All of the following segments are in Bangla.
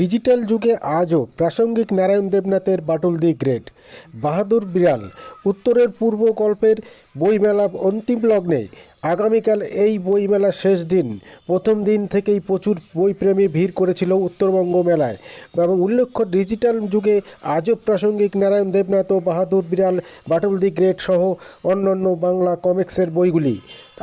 ডিজিটাল যুগে আজও প্রাসঙ্গিক নারায়ণ দেবনাথের বাটুল দি গ্রেট। বাহাদুর বিড়াল উত্তরের পূর্ব কল্পের বইমেলা অন্তিম লগ্নে। আগামীকাল এই বইমেলার শেষ দিন। প্রথম দিন থেকেই প্রচুর বইপ্রেমী ভিড় করেছিল উত্তরবঙ্গ মেলায় এবং উল্লেখ্য ডিজিটাল যুগে আজও প্রাসঙ্গিক নারায়ণ দেবনাথ ও বাহাদুর বিড়াল বাটুল দি গ্রেট সহ অন্যান্য বাংলা কমিক্সের বইগুলি।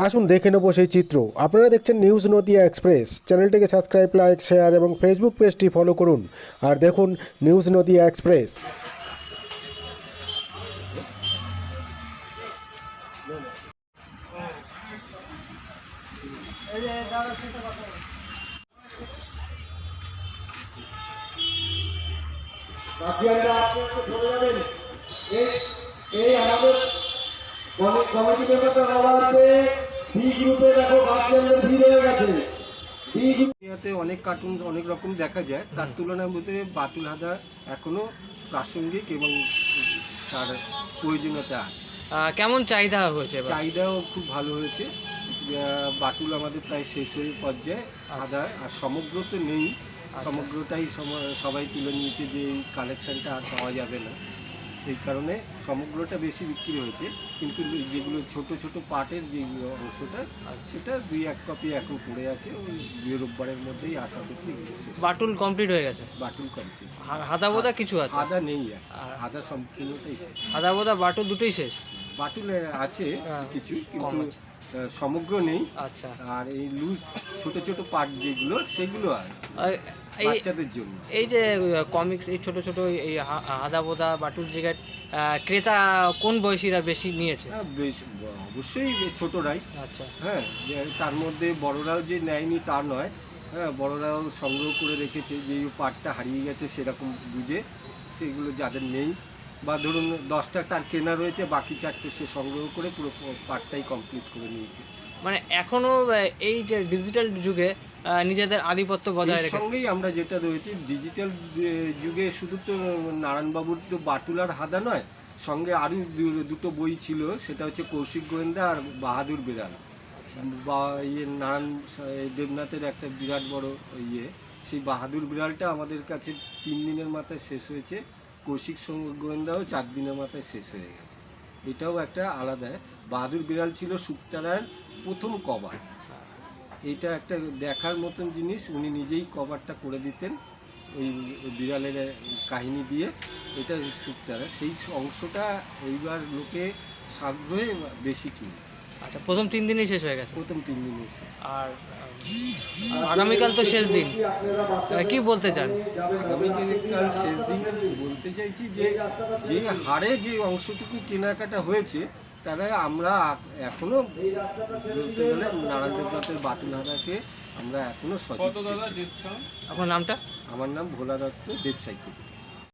আসুন দেখে নেব সেই চিত্র। আপনারা দেখছেন নিউজ নদিয়া এক্সপ্রেস। চ্যানেলটিকে সাবস্ক্রাইব, লাইক, শেয়ার এবং ফেসবুক পেজটি ফলো করুন। আর দেখুন নিউজ নদিয়া এক্সপ্রেস। অনেক কার্টুন অনেক রকম দেখা যায়। তার তুলনার মধ্যে বাটুল হাদা এখনও প্রাসঙ্গিক এবং তার প্রয়োজনীয়তা আছে। কেমন চাহিদা হয়েছে চাহিদাও খুব ভালো হয়েছে। বাটুল আমাদের প্রায় শেষ হয়ে পর্যায়ে আদায় আর সমগ্র তো নেই সমগ্রটাই সম- সবাই তুলে নিয়েছে যে এই কালেকশনটা আর পাওয়া যাবে না। সেই কারণে সমগ্রটা বেশি বিক্রি হয়েছে। কিন্তু যেগুলো ছোট ছোট পাটের যে অংশটা সেটা দুই এক কপি এখন পড়ে আছে। ওই দুই রোববারের মধ্যেই আশা করছি বাটুল কমপ্লিট হয়ে গেছে? বাটুল কমপ্লিট হাদা বোদা কিছু আছে? হাদা নেই আর। হাদা সম্পূর্ণটাই শেষ। হাদা বোদা বাটুল দুটোই শেষ? বাটুল আছে হ্যাঁ, কিছু কিন্তু সমগ্র নেই। আচ্ছা। আর এই লুজ ছোট ছোট পার্ট যেগুলো সেগুলো আর বাচ্চাদের জন্য। এই যে কমিক্স এই ছোট ছোট এই হাদা বোদা বাটুল জিগাট ক্রেতা কোন বয়সীরা বেশি নিয়েছে? হ্যাঁ, বেশ অবশ্যই ছোটরাই। আচ্ছা। হ্যাঁ তার মধ্যে বড়রাও যে নেয়নি তা নয়। হ্যাঁ বড়রাও সংগ্রহ করে রেখেছে যে পার্টটা হারিয়ে গেছে সেরকম বুঝে সেগুলো যাদের নেই বা ধরুন দশটা তার কেনা রয়েছে বাকি চারটে সে সংগ্রহ করে পুরো পার্টটাই কমপ্লিট করে নিয়েছে। মানে এখনও আহ, এই যে ডিজিটাল যুগে নিজেদের আধিপত্য বজায় রেখে সঙ্গেই আমরা যেটা রয়েছে ডিজিটাল যুগে শুধু তো নারায়ণবাবুর তো বাটুল আর হাদা নয় সঙ্গে আরও দুটো বই ছিল সেটা হচ্ছে কৌশিক গোয়েন্দা আর বাহাদুর বিড়াল। বা ইয়ে নারায়ণ দেবনাথের একটা বিরাট বড় ইয়ে। সেই বাহাদুর বিড়ালটা আমাদের কাছে তিন দিনের মাথায় শেষ হয়েছে। কৌশিক গোয়েন্দাও চার দিনের মাথায় শেষ হয়ে গেছে। এটাও একটা আলাদা। বাহাদুর বিড়াল ছিল শুক্তারার প্রথম কভার। এটা একটা দেখার মতন জিনিস, উনি নিজেই কভারটা করে দিতেন ওই বিড়ালের কাহিনী দিয়ে। এটা শুক্তারা সেই অংশটা এইবার লোকে সাগ্রহে বেশি কিনেছে। আচ্ছা প্রথম তিন দিনই শেষ হয়ে গেছে? প্রথম তিন দিনে শেষ। আর আগামীকাল তো শেষ দিন। কি বলতে চান? আগামীকাল শেষ দিন বলতে চাইছি যে যে হারে যে অংশটুকু কেনাকাটা হয়েছে তারা আমরা এখনও বলতে গেলে নারায়ণ দেবনাথের বাটুল হারাকে আমরা এখনও সচেতন। আপনার নামটা? আমার নাম ভোলা দত্ত দেব সাহিত্যপতি